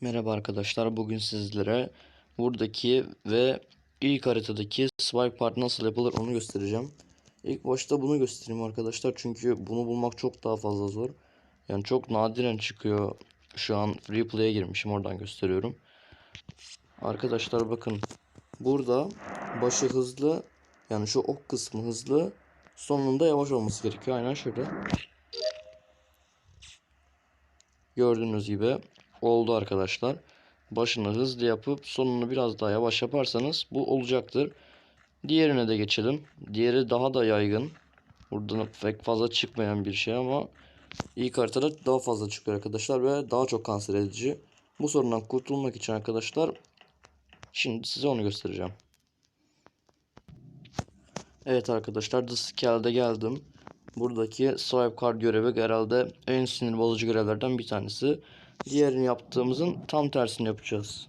Merhaba arkadaşlar. Bugün sizlere buradaki ve ilk haritadaki swipe part nasıl yapılır onu göstereceğim. İlk başta bunu göstereyim arkadaşlar. Çünkü bunu bulmak çok daha fazla zor. Yani çok nadiren çıkıyor. Şu an free play'e girmişim. Oradan gösteriyorum. Arkadaşlar bakın. Burada başı hızlı. Yani şu ok kısmı hızlı. Sonunda yavaş olması gerekiyor. Aynen şöyle. Gördüğünüz gibi oldu arkadaşlar. Başını hızlı yapıp sonunu biraz daha yavaş yaparsanız bu olacaktır. Diğerine de geçelim. Diğeri daha da yaygın. Buradan pek fazla çıkmayan bir şey ama ilk haritada daha fazla çıkıyor arkadaşlar ve daha çok kanser edici. Bu sorundan kurtulmak için arkadaşlar şimdi size onu göstereceğim. Evet arkadaşlar The Scale'de geldim. Buradaki swipe card görevi herhalde en sinir bozucu görevlerden bir tanesi. Diğerini yaptığımızın tam tersini yapacağız.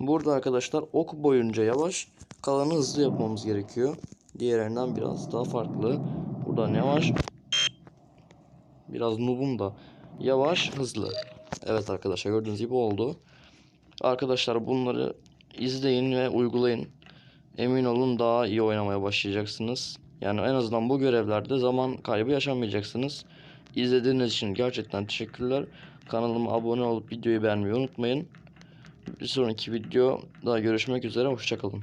Burada arkadaşlar ok boyunca yavaş, kalanı hızlı yapmamız gerekiyor. Diğerinden biraz daha farklı. Buradan yavaş. Biraz noobum da. Yavaş, hızlı. Evet arkadaşlar gördüğünüz gibi oldu. Arkadaşlar bunları izleyin ve uygulayın. Emin olun daha iyi oynamaya başlayacaksınız. Yani en azından bu görevlerde zaman kaybı yaşamayacaksınız. İzlediğiniz için gerçekten teşekkürler. Kanalıma abone olup videoyu beğenmeyi unutmayın. Bir sonraki video daha görüşmek üzere. Hoşçakalın.